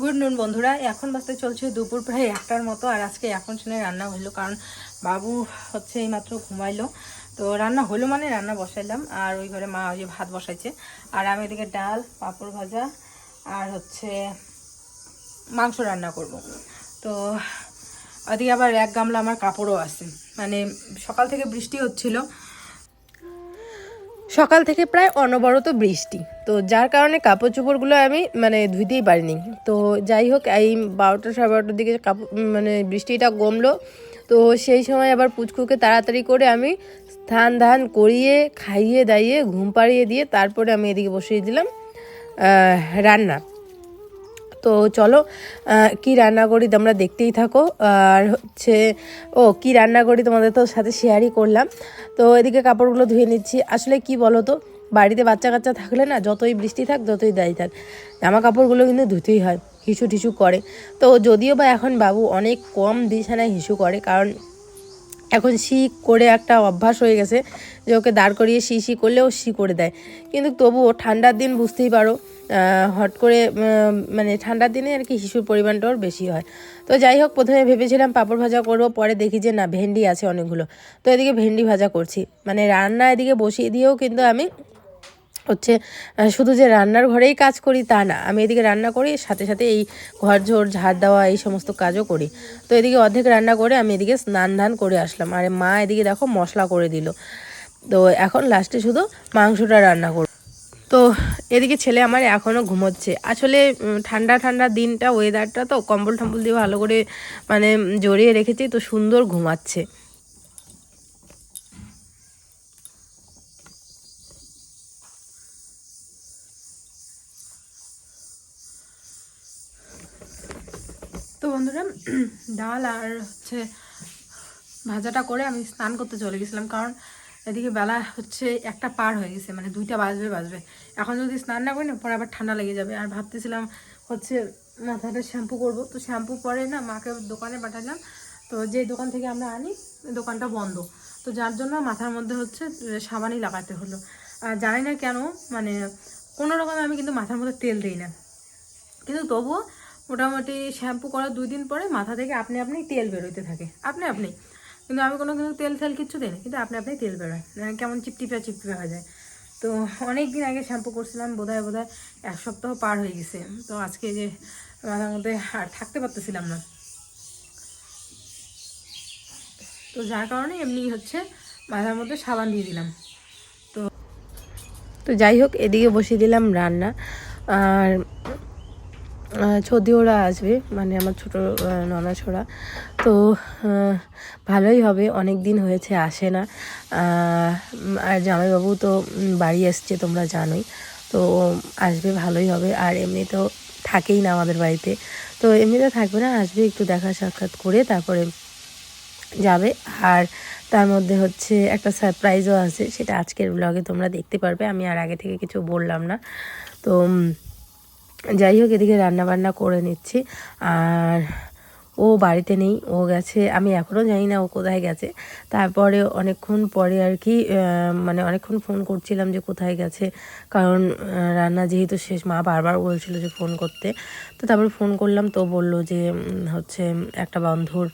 Good নুন বন্ধুরা। এখন বাজতে চলছে দুপুর প্রায় একটার মতো, আর আজকে এখন শুনে রান্না হলো কারণ বাবু হচ্ছে এইমাত্র ঘুমাইলো। তো রান্না হলো মানে রান্না বসাইলাম, আর ওই ঘরে মা ওই ভাত বসাইছে। আর আমি এদিকে ডাল, পাঁপড় ভাজা, আর হচ্ছে মাংস রান্না করব। তো ওদিকে আবার এক গামলা আমার কাপড়ও আছে। মানে সকাল থেকে বৃষ্টি হচ্ছিল সকাল থেকে প্রায় অনবরত বৃষ্টি। তো যার কারণে কাপড় চোপড়গুলো আমি মানে ধুইতেই পারিনি। তো যাই হোক, এই বারোটা সাড়ে বারোটার দিকে কাপড় মানে বৃষ্টিটা গমলো তো সেই সময় আবার পুচকুকে তাড়াতাড়ি করে আমি স্থান ধান করিয়ে, খাইয়ে দাইয়ে, ঘুম পাড়িয়ে দিয়ে তারপরে আমি এদিকে বসিয়ে দিলাম রান্না। তো চলো কি রান্না করি তোমরা দেখতেই থাকো। আর হচ্ছে, ও, কি রান্না করি তোমাদের তো সাথে শেয়ারই করলাম। তো এদিকে কাপড়গুলো ধুয়ে নিচ্ছি। আসলে কি বলো তো বাড়িতে বাচ্চা কাচ্চা থাকলে না, যতই বৃষ্টি থাক, যতই দায়ী থাক, জামা কাপড়গুলো কিন্তু ধুতেই হয় হিসু টিসু করে। তো যদিও বা এখন বাবু অনেক কম বিছানায় হিসু করে, কারণ এখন শি করে একটা অভ্যাস হয়ে গেছে যে ওকে দাঁড় করিয়ে শি শি করলেও শি করে দেয়। কিন্তু তবুও ঠান্ডার দিন বুঝতেই পারো হট করে মানে ঠান্ডার দিনে আর কি শিশুর পরিমাণটা ওর বেশি হয়। তো যাই হোক, প্রথমে ভেবেছিলাম পাঁপড় ভাজা করব, পরে দেখি যে না, ভেন্ডি আছে অনেকগুলো। তো এদিকে ভেন্ডি ভাজা করছি। মানে রান্না এদিকে বসিয়ে দিয়েও কিন্তু আমি হচ্ছে শুধু যে রান্নার ঘরেই কাজ করি তা না, আমি এদিকে রান্না করি, সাথে সাথে এই ঘর ঝোর, ঝাড় দেওয়া, এই সমস্ত কাজও করি। তো এদিকে অর্ধেক রান্না করে আমি এদিকে স্নান ধান করে আসলাম। আর মা এদিকে দেখো মশলা করে দিল। তো এখন লাস্টে শুধু মাংসটা রান্না করব। তো এদিকে ছেলে আমার এখনও ঘুমোচ্ছে। আসলে ঠান্ডা ঠান্ডা দিনটা ওয়েদারটা তো কম্বল টম্বল দিয়ে ভালো করে মানে জড়িয়ে রেখেছি, তো সুন্দর ঘুমাচ্ছে। তো বন্ধুরা, ডাল আর হচ্ছে ভাজাটা করে আমি স্নান করতে চলে গেছিলাম, কারণ এদিকে বেলা হচ্ছে একটা পার হয়ে গেছে মানে দুইটা বাজবে বাজবে। এখন যদি স্নান না করি না, পরে আবার ঠান্ডা লেগে যাবে। আর ভাবতেছিলাম হচ্ছে মাথাটা শ্যাম্পু করব। তো শ্যাম্পু পরে না মাকে দোকানে পাঠালাম। তো যে দোকান থেকে আমরা আনি, দোকানটা বন্ধ। তো যার জন্য মাথার মধ্যে হচ্ছে সাবানই লাগাতে হলো। আর জানি না কেন মানে কোনো রকম আমি কিন্তু মাথার মধ্যে তেল দিই না। কিন্তু তবুও মোটামুটি শ্যাম্পু করার দুই দিন পরে মাথা থেকে আপনি আপনি তেল বেরোতে থাকে। আপনি আপনি। কিন্তু আমি কোনো কিন্তু তেল ফেল কিচ্ছু দিই কিন্তু আপনি আপনি তেল বেরোয় আহ, কেমন চিপটিপা চিপটিপা হয়ে যায়। তো অনেক দিন আগে শ্যাম্পু করছিলাম বোধহয় বোধহয় এক সপ্তাহ পার হয়ে গেছে। তো আজকে যে মাথার মধ্যে আর থাকতে পারতেছিলাম না। তো যার কারণে এমনি হচ্ছে মাথার মধ্যে সাবান দিয়ে দিলাম। তো তো যাই হোক এদিকে বসিয়ে দিলাম রান্না। আর ছদি ওরা আসবে মানে আমার ছোটো ননা ছোড়া তো ভালোই হবে অনেক দিন হয়েছে, আসে না। আর জামাইবাবু তো বাড়ি এসছে, তোমরা জানোই। তো আসবে, ভালোই হবে। আর এমনি তো থাকেই না আমাদের বাড়িতে। তো, এমনিতে থাকবে না, আসবে, একটু দেখা সাক্ষাৎ করে তারপরে যাবে। আর তার মধ্যে হচ্ছে, একটা সারপ্রাইজও আছে, সেটা আজকের ব্লগে তোমরা দেখতে পারবে। আমি আর আগে থেকে কিছু বললাম না। তো যাই হোক এদিকে রান্না বান্না করে নিচ্ছি। আর ও বাড়িতে নেই, ও গেছে, আমি এখনও জানি না ও কোথায় গেছে। তারপরে অনেকক্ষণ পরে আর কি মানে অনেকক্ষণ ফোন করছিলাম যে কোথায় গেছে, কারণ রান্না যেহেতু শেষ, মা বারবার বলছিল যে ফোন করতে। তো তারপর ফোন করলাম, তো বলল যে হচ্ছে একটা বন্ধুর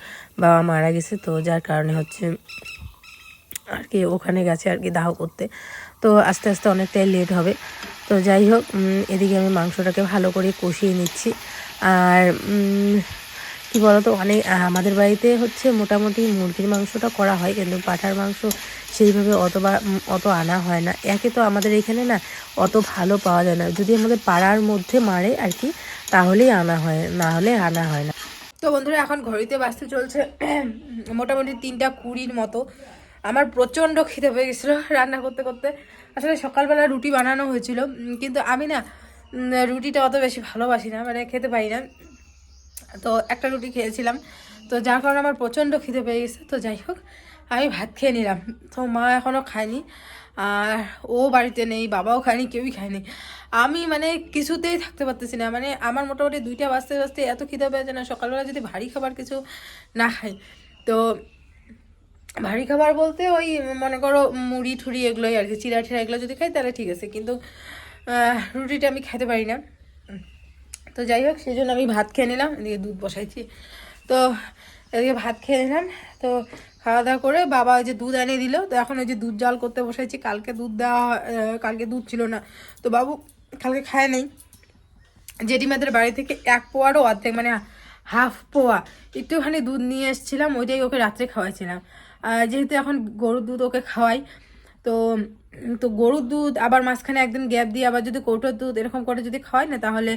বাবা মারা গেছে, তো যার কারণে হচ্ছে আর কি ওখানে গেছে আর কি দাহ করতে। তো আস্তে আস্তে অনেকটাই লেট হবে। তো যাই হোক এদিকে আমি মাংসটাকে ভালো করে কষিয়ে নিচ্ছি। আর কি বলতো অনেক আমাদের বাড়িতে হচ্ছে মোটামুটি মুরগির মাংসটা করা হয় কিন্তু পাঠার মাংস সেইভাবে অতবার উম, অত আনা হয় না। একে তো আমাদের এখানে না অত ভালো পাওয়া যায় না। যদি আমাদের পাড়ার মধ্যে মারে আর কি তাহলেই আনা হয় না হলে আনা হয় না। তো বন্ধুরা এখন ঘড়িতে বাঁচতে চলছে মোটামুটি তিনটা কুড়ির মতো। আমার প্রচণ্ড খিদে পেয়ে গেছিল রান্না করতে করতে। আসলে সকালবেলা রুটি বানানো হয়েছিল কিন্তু আমি না রুটিটা অত বেশি ভালোবাসি না মানে খেতে পারি না। তো একটা রুটি খেয়েছিলাম, তো যার কারণে আমার প্রচণ্ড খিদে পেয়ে গেছে। তো যাই হোক, আমি ভাত খেয়ে নিলাম। তো মা এখনও খায়নি, আর ও বাড়িতে নেই, বাবাও খায়নি, কেউই খায়নি। আমি মানে কিছুতেই থাকতে পারতেছি না মানে আমার মোটামুটি দুইটা বাজতে বাজতে এত খিদে পেয়েছে না, সকালবেলা যদি ভারী খাবার কিছু না খাই। তো ভারী খাবার বলতে ওই, মনে করো, মুড়ি ঠুড়ি এগুলোই আর কি চিড়া টিড়া এগুলো যদি খাই তাহলে ঠিক আছে, কিন্তু রুটিটা আমি খেতে পারি না। তো যাই হোক, সেই জন্য আমি ভাত খেয়ে নিলাম, এদিকে দুধ বসাইছি। তো এদিকে ভাত খেয়ে নিলাম, তো খাওয়া দাওয়া করে বাবা ওই যে দুধ এনে দিল, তো এখন ওই যে দুধ জাল করতে বসাইছি, কালকে দুধ দেওয়া কালকে দুধ ছিল না। তো বাবু কালকে খায় নেই। জেঠিমাদের বাড়ি থেকে এক পোয়ারও অর্ধেক মানে হাফ পোয়া, একটুখানি দুধ নিয়ে এসেছিলাম, ওইটাই ওকে রাত্রে খাওয়াইছিলাম। যেহেতু এখন গরুর দুধ ওকে খাওয়াই, তো তো গরুর দুধ আবার মাঝখানে একদিন গ্যাপ দিয়ে আবার যদি কৌটোর দুধ এরকম করে যদি খাওয়াই না, তাহলে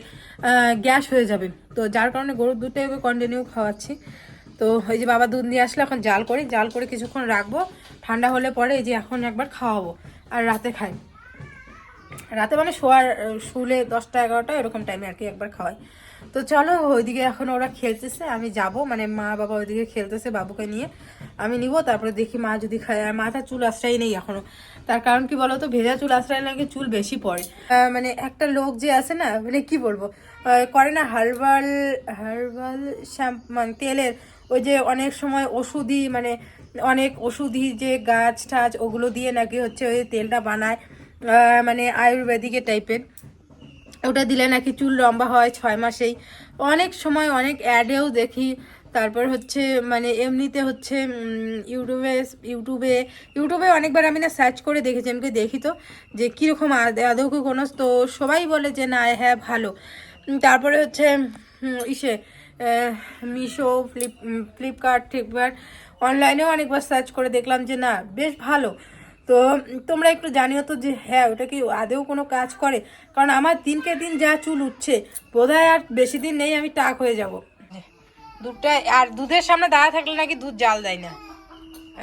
গ্যাস হয়ে যাবে। তো যার কারণে গরুর দুধটাই ওকে কন্টিনিউ খাওয়াচ্ছি। তো ওই যে বাবা দুধ নিয়ে আসলে, এখন জাল করি, জাল করে কিছুক্ষণ রাখব। ঠান্ডা হলে পরে এই যে এখন একবার খাওয়াবো আর রাতে খাই। রাতে মানে শোয়ার, শুলে দশটা, এগারোটা এরকম টাইমে আর কি একবার খাওয়াই। তো চলো, ওইদিকে এখন ওরা খেলতেছে, আমি যাব। মানে মা বাবা ওইদিকে খেলতেছে বাবুকে নিয়ে। আমি নিব, তারপরে দেখি মা যদি খায়। আর মাথা চুল আশ্রয় নেই এখনও। তার কারণ কি বলতো, ভেজা চুল আশ্রয় নাকি চুল বেশি পড়ে। মানে একটা লোক যে আছে না মানে কি বলব করে না হার্বাল হার্বাল শ্যাম্পু মানে তেলের ওই যে অনেক সময় ওষুধি মানে অনেক ওষুধি যে গাছ টাছ, ওগুলো দিয়ে নাকি হচ্ছে ওই তেলটা বানায়। মানে আয়ুর্বেদিকের টাইপের ওটা দিলে নাকি চুল লম্বা হয় ছয় মাসেই। অনেক সময় অনেক অ্যাডেও দেখি, তারপর হচ্ছে মানে এমনিতে হচ্ছে ইউটিউবে ইউটিউবে ইউটিউবে অনেকবার আমি না সার্চ করে দেখেছি, আমি দেখি তো, যে কীরকম আদৌ কোনো, তো সবাই বলে যে না হ্যাঁ ভালো। তারপরে হচ্ছে ইসে মিশো, ফ্লিপ ফ্লিপকার্ট ফ্লিপকার্ট অনলাইনেও অনেকবার সার্চ করে দেখলাম যে না, বেশ ভালো। তো তোমরা একটু জানিও তো যে হ্যাঁ ওটা কি আদেও কোনো কাজ করে? কারণ আমার দিনকে দিন যা চুল উঠছে, বোধহয় আর বেশি দিন নেই আমি টাক হয়ে যাব। দুধটা আর দুধের সামনে দাঁড়া থাকলে নাকি দুধ জাল দেয় না।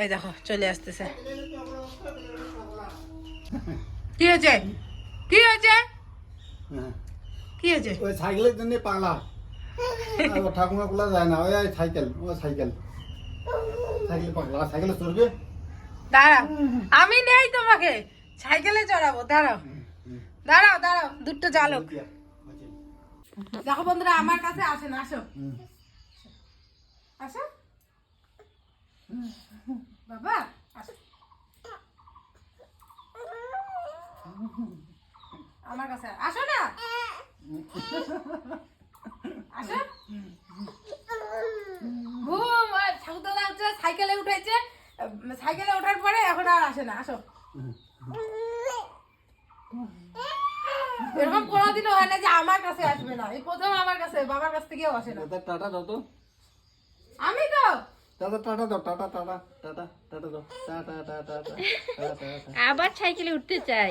এই দেখো, চলে আসতেছে। কি হয়েছে? কি হয়েছে? কি হয়েছে? ওই সাইকেলের জন্য পালা। ঠাকুমা গুলা যায় না। ওই সাইকেল ও সাইকেল। সাইকেল পাগলা, সাইকেলে চড়বে? দাঁড়াও। আমি নেই তোমাকে। সাইকেলে চড়াবো দাঁড়াও। দাঁড়াও দাঁড়াও দুটো চালক। দেখো বন্ধুরা আমার কাছে আসেন আসো। আসো। বাবা আসো। আমার কাছে আসো না। আসো। ঘুম সাইকেলে উঠেছে। সাইকেলে ওঠার পরে এখন আর আসে না আসো। এরকম কোনোদিনও হয় না যে আমার কাছে আসবে না। এই প্রথম আমার কাছে বাবার কাছ থেকেও আসে না। দাদা টাটা দাও তো। আমি তো? দাদা টাটা দাও টাটা টাটা টাটা টাটা দাও। টাটা টাটা টাটা টাটা আবার সাইকেলে উঠতে চাই।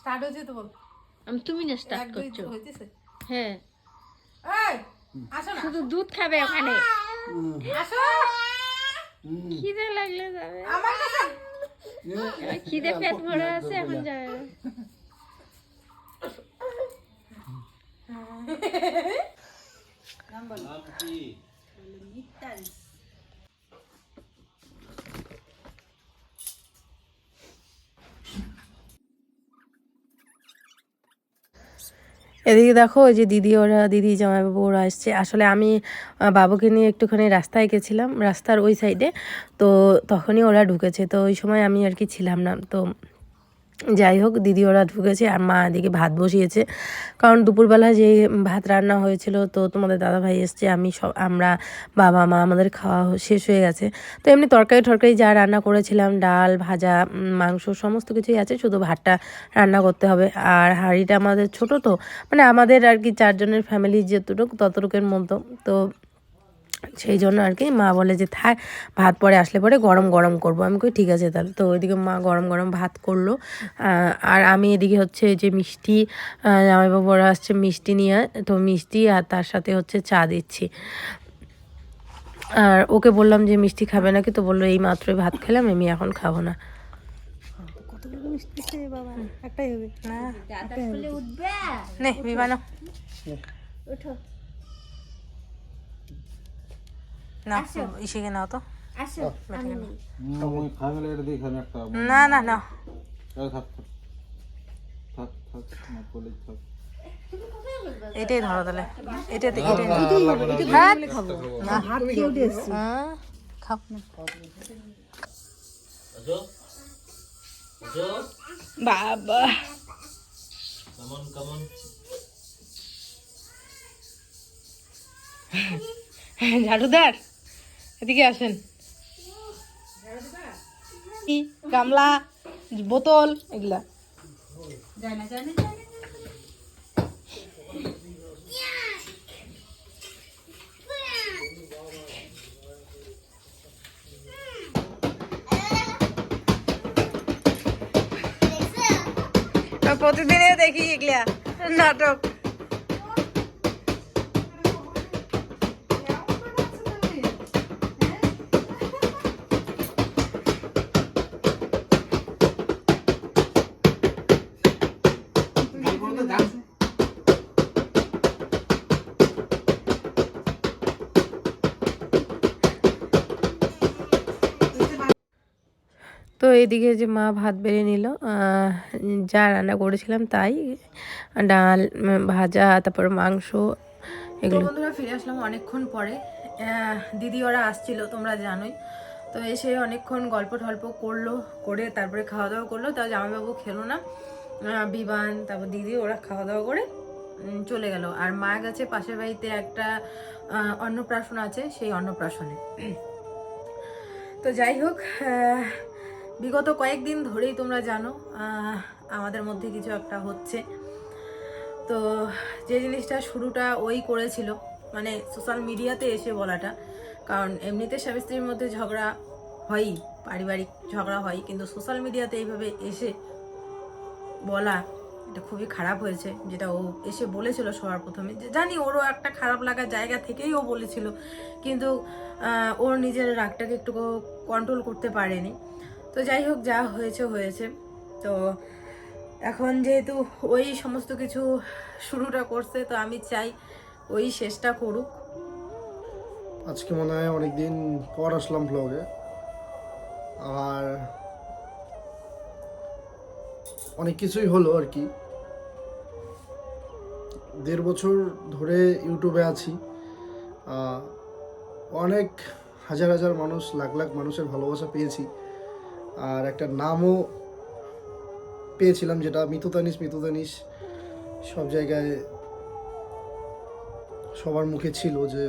স্টার্ট হয়েছে তো? বল আমি তুমি না স্টার্ট করছ। হ্যাঁ। আসো শুধু দুধ খাবে ওখানে। আসো। খিদে লাগলে যাবে। আমার কাছে খিদে পেট ভরে আছে এখন যাবে। না। এদিকে দেখো, ওই যে দিদি, ওরা দিদি, জামাইবাবু, ওরা আসছে। আসলে আমি বাবুকে নিয়ে একটুখানি রাস্তায় গেছিলাম, রাস্তার ওই সাইডে তো তখনই ওরা ঢুকেছে। তো ওই সময় আমি আর কি ছিলাম না। তো যাই হোক, দিদি ওরা ঢুকেছে আর মা এদিকে ভাত বসিয়েছে। কারণ দুপুরবেলা যে ভাত রান্না হয়েছিল, তো তোমাদের দাদা ভাই এসছে, আমি সব, আমরা বাবা, মা আমাদের খাওয়া শেষ হয়ে গেছে। তো এমনি তরকারি টরকারি যা রান্না করেছিলাম, ডাল, ভাজা মাংস সমস্ত কিছুই আছে, শুধু ভাতটা রান্না করতে হবে। আর হাঁড়িটা আমাদের ছোট তো মানে আমাদের আর কি চারজনের ফ্যামিলি যতটুকু ততটুকের মতো। তো সেই জন্য আর কি মা বলে যে থাক ভাত পরে আসলে পরে গরম গরম করব। আমি কই ঠিক আছে তাহলে। তো ওইদিকে মা গরম গরম ভাত করল। আর আমি এদিকে হচ্ছে যে মিষ্টি আহ, জামাইবাবু ওরা আসছে মিষ্টি নিয়ে তো মিষ্টি আর তার সাথে হচ্ছে চা দিচ্ছি। আর ওকে বললাম যে মিষ্টি খাবে নাকি? তো বলল এই মাত্রই ভাত খেলাম আমি এখন খাব না। নে বিমানো ওঠো না ইসিকে নাও তো। না না না এটাই ধরো তাহলে। এটাতে হ্যাঁ, বাবা। ঝাড়ুদার? এদিকে আসেন। গামলা বোতল এগুলা। প্রতিদিনে দেখি এগুলা। নাটক। এদিকে যে মা ভাত বেড়ে নিল যা রান্না করেছিলাম তাই ডাল ভাজা তারপর মাংস এগুলো। বন্ধুরা ফিরে আসলাম অনেকক্ষণ পরে। দিদি ওরা আসছিল তোমরা জানোই। তো এসে অনেকক্ষণ গল্প টল্প করল করে তারপরে খাওয়া দাওয়া করল। তাও জামাইবাবু খেলো না। বিবান তারপর দিদি ওরা খাওয়া দাওয়া করে চলে গেল। আর মা গেছে পাশের বাড়িতে একটা অন্নপ্রাশন আছে সেই অন্নপ্রাশনে। তো যাই হোক বিগত কয়েকদিন ধরেই তোমরা জানো আমাদের মধ্যে কিছু একটা হচ্ছে। তো যে জিনিসটা শুরুটা ওই করেছিল মানে সোশ্যাল মিডিয়াতে এসে বলাটা, কারণ এমনিতে স্বামী স্ত্রীর মধ্যে ঝগড়া হয়ই, পারিবারিক ঝগড়া হয় কিন্তু সোশ্যাল মিডিয়াতে এইভাবে এসে বলা, এটা খুবই খারাপ হয়েছে, যেটা ও এসে বলেছিল সবার প্রথমে। যে জানি ওরও একটা খারাপ লাগার জায়গা থেকেই ও বলেছিল, কিন্তু ওর নিজের রাগটাকে একটু কন্ট্রোল করতে পারেনি। তো যাই হোক, যা হয়েছে হয়েছে। তো এখন যেহেতু ওই সমস্ত কিছু শুরুটা করছে, তো আমি চাই ওই শেষটা করুক। আজকে মনে হয় অনেকদিন পর আসলাম ব্লগে আর অনেক কিছুই হলো আর কি। দেড় বছর ধরে ইউটিউবে আছি। অনেক হাজার হাজার মানুষ, লাখ লাখ মানুষের ভালোবাসা পেয়েছি। আর একটা নামও পেয়েছিলাম যেটা মিতুতানিস মিতুতানিস সব জায়গায় সবার মুখে ছিল যে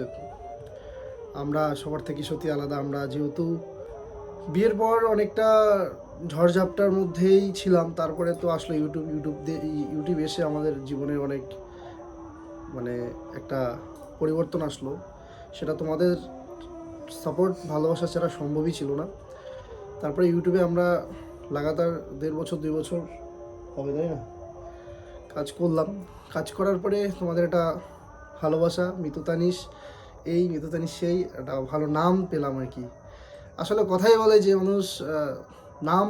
আমরা সবার থেকে সত্যি আলাদা, আমরা যেহেতু বিয়ের পর অনেকটা ঝড়ঝাপটার মধ্যেই ছিলাম, তারপরে তো আসলে ইউটিউব ইউটিউব ইউটিউব এসে আমাদের জীবনে অনেক মানে একটা পরিবর্তন আসলো। সেটা তোমাদের সাপোর্ট ভালোবাসা ছাড়া সম্ভবই ছিল না। তারপরে ইউটিউবে আমরা লাগাতার দেড় বছর, দুই বছর হবে, তাই না? কাজ করলাম। কাজ করার পরে তোমাদের একটা ভালোবাসা, মিতুতানিস, এই মিতুতানিস, সেই একটা ভালো নাম পেলাম আর কি। আসলে কথাই বলে যে মানুষ নাম,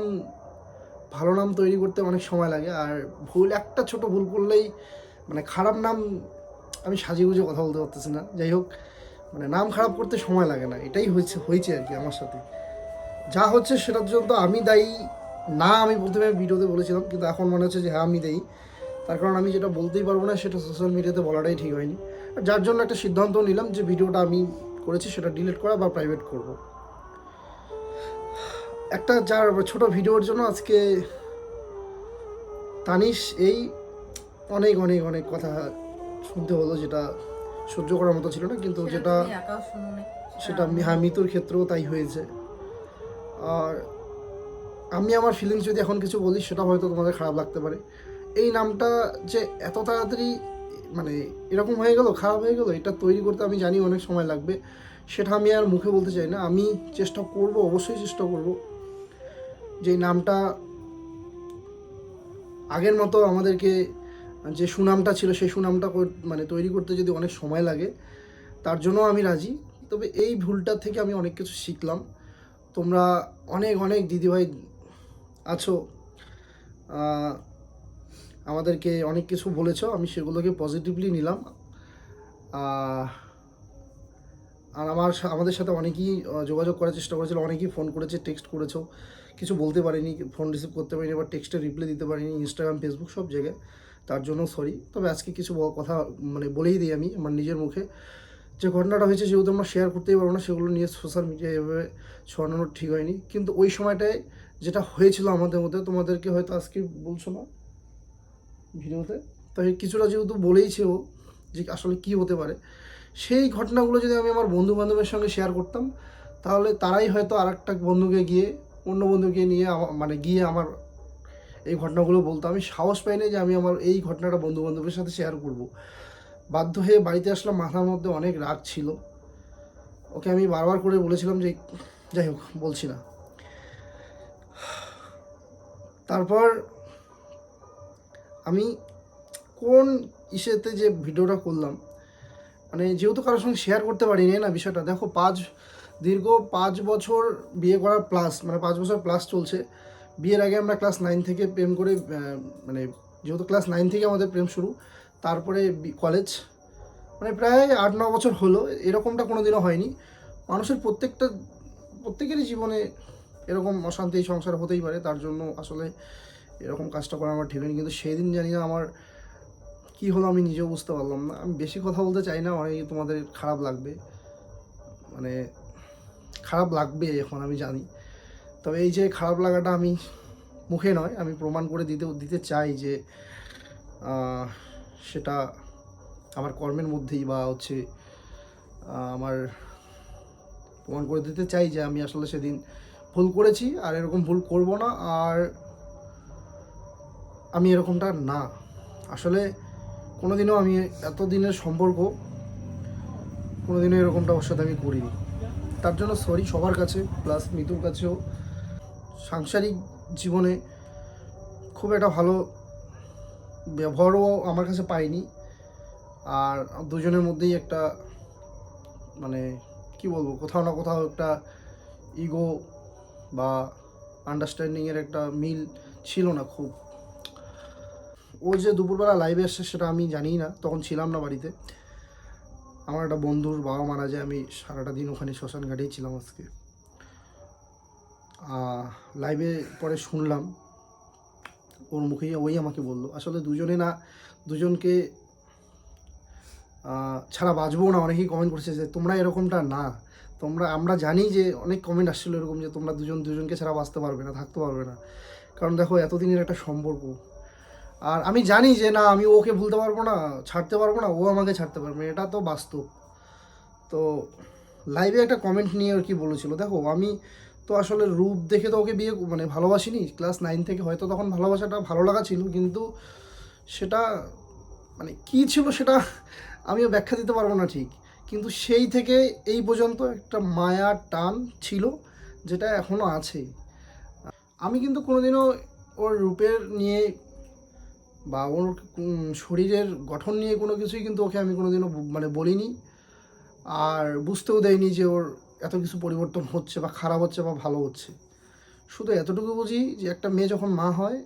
ভালো নাম তৈরি করতে অনেক সময় লাগে। আর ভুল, একটা ছোট ভুল করলেই মানে খারাপ নাম, আমি সাজিয়ে গুজে কথা বলতে পারতেছি না। যাই হোক মানে নাম খারাপ করতে সময় লাগে না। এটাই হয়েছে হয়েছে আর কি আমার সাথে। যা হচ্ছে সেটার জন্য তো আমি দায়ী। না আমি প্রথমে ভিডিওতে বলেছিলাম কিন্তু এখন মনে হচ্ছে যে হ্যাঁ আমি দায়ী। তার কারণ আমি যেটা বলতেই পারব না সেটা সোশ্যাল মিডিয়াতে বলাটাই ঠিক হয়নি। আর যার জন্য একটা সিদ্ধান্ত নিলাম যে ভিডিওটা আমি করেছি সেটা ডিলিট করা বা প্রাইভেট করব। একটা যার ছোট ভিডিওর জন্য আজকে তানিশ এই অনেক অনেক অনেক কথা শুনতে হলো যেটা সহ্য করার মতো ছিল না কিন্তু যেটা সেটা হ্যাঁ মিতুর ক্ষেত্রেও তাই হয়েছে। আমি আমার ফিলিংস যদি এখন কিছু বলি, সেটা হয়তো তোমাদের খারাপ লাগতে পারে। এই নামটা যে এত তাড়াতাড়ি মানে এরকম হয়ে গেল, খারাপ হয়ে গেল, এটা তৈরি করতে আমি জানি অনেক সময় লাগবে। সেটা আমি আর মুখে বলতে চাই না। আমি চেষ্টা করব, অবশ্যই চেষ্টা করব যে নামটা আগের মতো আমাদেরকে যে সুনামটা ছিল, সেই সুনামটা মানে তৈরি করতে যদি অনেক সময় লাগে, তার জন্য আমি রাজি। তবে এই ভুলটা থেকে আমি অনেক কিছু শিখলাম। তোমরা অনেক অনেক দিদিভাই আছো আমাদেরকে অনেক কিছু বলেছ, আমি সেগুলোকে পজিটিভলি নিলাম। আর আমার আমাদের সাথে অনেকেই যোগাযোগ করার চেষ্টা করেছিল, অনেকেই ফোন করেছে টেক্সট করেছ। কিছু বলতে পারিনি ফোন রিসিভ করতে পারিনি বা টেক্সটে রিপ্লাই দিতে পারিনি ইনস্টাগ্রাম ফেসবুক সব জায়গায়। তার জন্য সরি তবে আজকে কিছু কথা মানে বলেই দিই আমি, আমার নিজের মুখে। যে ঘটনাটা হয়েছে যেহেতু আমরা শেয়ার করতেই পারব না, সেগুলো নিয়ে সোশ্যাল মিডিয়ায় এভাবে ছড়ানো ঠিক হয়নি। কিন্তু ওই সময়টায় যেটা হয়েছিল আমাদের মধ্যে, তোমাদেরকে হয়তো আজকে বলছো না ভিডিওতে তাই কিছুটা যেহেতু বলেইছে ও যে আসলে কি হতে পারে, সেই ঘটনাগুলো যদি আমি আমার বন্ধু বান্ধবের সঙ্গে শেয়ার করতাম, তাহলে তারাই হয়তো আর একটা বন্ধুকে গিয়ে, অন্য বন্ধুকে নিয়ে মানে গিয়ে আমার এই ঘটনাগুলো বলতো। আমি সাহস পাইনি যে আমি আমার এই ঘটনাটা বন্ধু বান্ধবের সাথে শেয়ার করব। বাধ্য হয়ে বাড়িতে আসলাম, মাথার মধ্যে অনেক রাগ ছিল। ওকে আমি বারবার করে বলেছিলাম যে, যাই হোক, বলছি না। তারপর আমি কোন ইসেতে যে ভিডিওটা করলাম মানে যেহেতু কারোর সঙ্গে শেয়ার করতে পারিনি, না বিষয়টা। দেখো, পাঁচ, দীর্ঘ পাঁচ বছর বিয়ে করার প্লাস মানে পাঁচ বছর প্লাস চলছে। বিয়ের আগে আমরা ক্লাস নাইন থেকে প্রেম করে মানে যেহেতু ক্লাস নাইন থেকে আমাদের প্রেম শুরু তারপরে কলেজ মানে প্রায় আট ন বছর হলো, এরকমটা কোনো দিনও হয়নি। মানুষের প্রত্যেকটা, প্রত্যেকেরই জীবনে এরকম অশান্তি সংসার হতেই পারে, তার জন্য আসলে এরকম কাজটা করা আমার ঠিক হয়নি। কিন্তু সেই দিন জানি না আমার কী হলো, আমি নিজেও বুঝতে পারলাম না। আমি বেশি কথা বলতে চাই না অনেক তোমাদের খারাপ লাগবে। মানে খারাপ লাগবে এখন, আমি জানি। তবে এই যে খারাপ লাগাটা আমি মুখে নয়, আমি প্রমাণ করে দিতে দিতে চাই যে সেটা আমার কর্মের মধ্যেই বা হচ্ছে আমার প্রমাণ করে দিতে চাই যে আমি আসলে সেদিন ভুল করেছি আর এরকম ভুল করব না আর আমি এরকমটা না। আসলে কোনোদিনও আমি এত দিনের সম্পর্ক, কোনোদিনও এরকমটা ওর সাথে আমি করিনি। তার জন্য সরি সবার কাছে প্লাস মিতুর কাছেও। সাংসারিক জীবনে খুব একটা ভালো ব্যবহারও আমার কাছে পাইনি। আর দুজনের মধ্যেই একটা মানে কি বলব, কোথাও না কোথাও একটা ইগো বা আন্ডারস্ট্যান্ডিংয়ের একটা মিল ছিল না খুব। ও যে দুপুরবেলা লাইভে এসছে সেটা আমি জানি না, তখন ছিলাম না বাড়িতে। আমার একটা বন্ধুর বাবা মারা যায়, আমি সারাটা দিন ওখানে শ্মশান ঘাটেই ছিলাম আজকে। লাইভে পরে শুনলাম ওর মুখেই ওই আমাকে বলল। আসলে দুজনে না, দুজনকে ছাড়া বাঁচবো না। অনেকেই কমেন্ট করছে যে, তোমরা এরকমটা না। তোমরা, আমরা জানি যে অনেক কমেন্ট আসছিল এরকম যে, তোমরা দুজন, দুজনকে ছাড়া বাঁচতে পারবে না, থাকতে পারবে না। কারণ দেখো, এতদিনের একটা সম্পর্ক। আর আমি জানি যে, না, আমি ওকে ভুলতে পারব না, ছাড়তে পারব না, ও আমাকে ছাড়তে পারবে এটা তো বাস্তব। তো লাইভে একটা কমেন্ট নিয়ে আর কি বলেছিল। দেখো, আমি তো আসলে রূপ দেখে তো ওকে বিয়ে মানে ভালোবাসিনি। ক্লাস নাইন থেকে হয়তো তখন ভালোবাসাটা ভালো লাগা ছিল, কিন্তু সেটা মানে কী ছিল সেটা আমিও ব্যাখ্যা দিতে পারব না ঠিক। কিন্তু সেই থেকে এই পর্যন্ত একটা মায়া টান ছিল, যেটা এখনও আছে। আমি কিন্তু কোনোদিনও ওর রূপের নিয়ে বা ওর শরীরের গঠন নিয়ে কোনো কিছুই কিন্তু ওকে আমি কোনোদিনও মানে বলিনি। আর বুঝতেও দেয়নি যে ওর এত কিছু পরিবর্তন হচ্ছে বা খারাপ হচ্ছে বা ভালো হচ্ছে। শুধু এতটুকু বুঝি যে একটা মেয়ে যখন মা হয়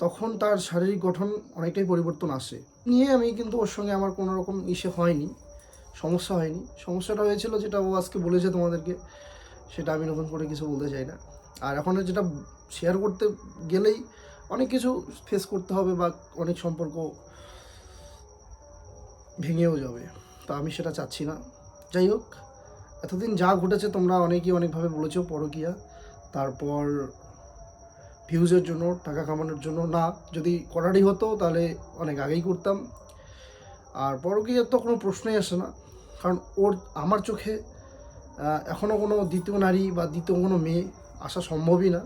তখন তার শারীরিক গঠন অনেকটাই পরিবর্তন আসে। নিয়ে আমি কিন্তু ওর সঙ্গে আমার কোনো রকম ইসে হয়নি, সমস্যা হয়নি। সমস্যাটা হয়েছিল যেটা ও আজকে বলেছে তোমাদেরকে, সেটা আমি নতুন করে কিছু বলতে চাই না। আর এখন যেটা শেয়ার করতে গেলেই অনেক কিছু ফেস করতে হবে বা অনেক সম্পর্ক ভেঙেও যাবে। তা আমি সেটা চাচ্ছি না। যাই হোক এতদিন যা ঘটেছে তোমরা অনেকেই অনেকভাবে বলেছ, পরকিয়া, তারপর ভিউজের জন্য, টাকা কামানোর জন্য। না, যদি করারই হতো তাহলে অনেক আগেই করতাম। আর পরকিয়ার তো কোনো প্রশ্নই আসে না, কারণ ওর, আমার চোখে এখনও কোনো দ্বিতীয় নারী বা দ্বিতীয় কোনো মেয়ে আসা সম্ভবই না।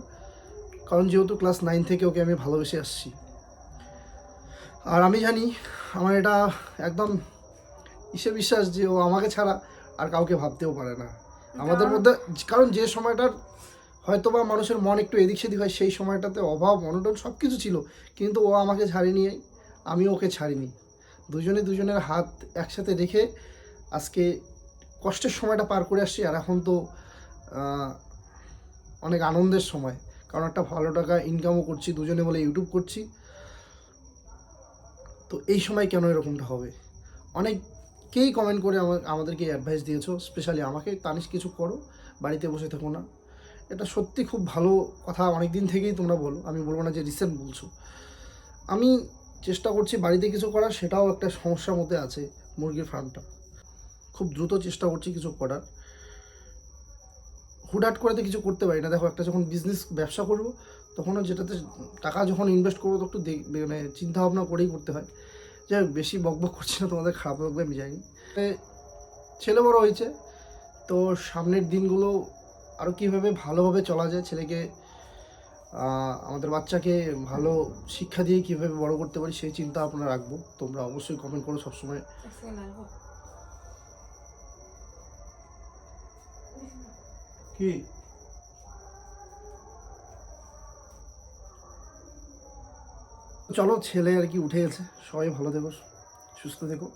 কারণ যেহেতু ক্লাস নাইন থেকে ওকে আমি ভালোবেসে আসছি। আর আমি জানি, আমার এটা একদম ইসে বিশ্বাস যে ও আমাকে ছাড়া আর কাউকে ভাবতেও পারে না। আমাদের মধ্যে কারণ যে সময়টার হয়তো বা মানুষের মন একটু এদিক সেদিক হয় সেই সময়টাতে অভাব অনটন সব কিছু ছিল। কিন্তু ও আমাকে ছাড়িনি আমি ওকে ছাড়িনি। দুজনে দুজনের হাত একসাথে রেখে আজকে কষ্টের সময়টা পার করে আসছি আর এখন তো অনেক আনন্দের সময়। কারণ একটা ভালো টাকা ইনকামও করছি দুজনে বলে ইউটিউব করছি। তো এই সময় কেন এরকমটা হবে? অনেককেই কমেন্ট করে আমা- আমাদেরকে অ্যাডভাইস দিয়েছ? স্পেশালি আমাকে। তানিশ, কিছু করো। বাড়িতে বসে থেকো না। এটা সত্যি খুব ভালো কথা অনেক দিন থেকেই তোমরা বলো। আমি বলব না যে রিসেন্ট বলছো। আমি চেষ্টা করছি বাড়িতে কিছু করার, সেটাও একটা সমস্যার মধ্যে আছে মুরগির ফার্মটা খুব দ্রুত চেষ্টা করছি কিছু করার। হুটহাট করে তো কিছু করতে পারি না। দেখো, একটা যখন বিজনেস ব্যবসা করব তখনও যেটাতে টাকা যখন ইনভেস্ট করব, তো একটু মানে চিন্তা ভাবনা করেই করতে হয়। হোক, বেশি বক বক করছি না তোমাদের খারাপ লাগবে আমি জানি। ছেলে বড় হয়েছে তো সামনের দিনগুলো আরও কীভাবে ভালোভাবে চলা যায় ছেলেকে আমাদের বাচ্চাকে ভালো শিক্ষা দিয়ে কীভাবে বড় করতে পারি সেই চিন্তা আপনারা রাখব। তোমরা অবশ্যই কমেন্ট করো সবসময়। কি? চলো ছেলে আর কি উঠে গেছে। সবাই ভালো দেখো সুস্থ থেকো।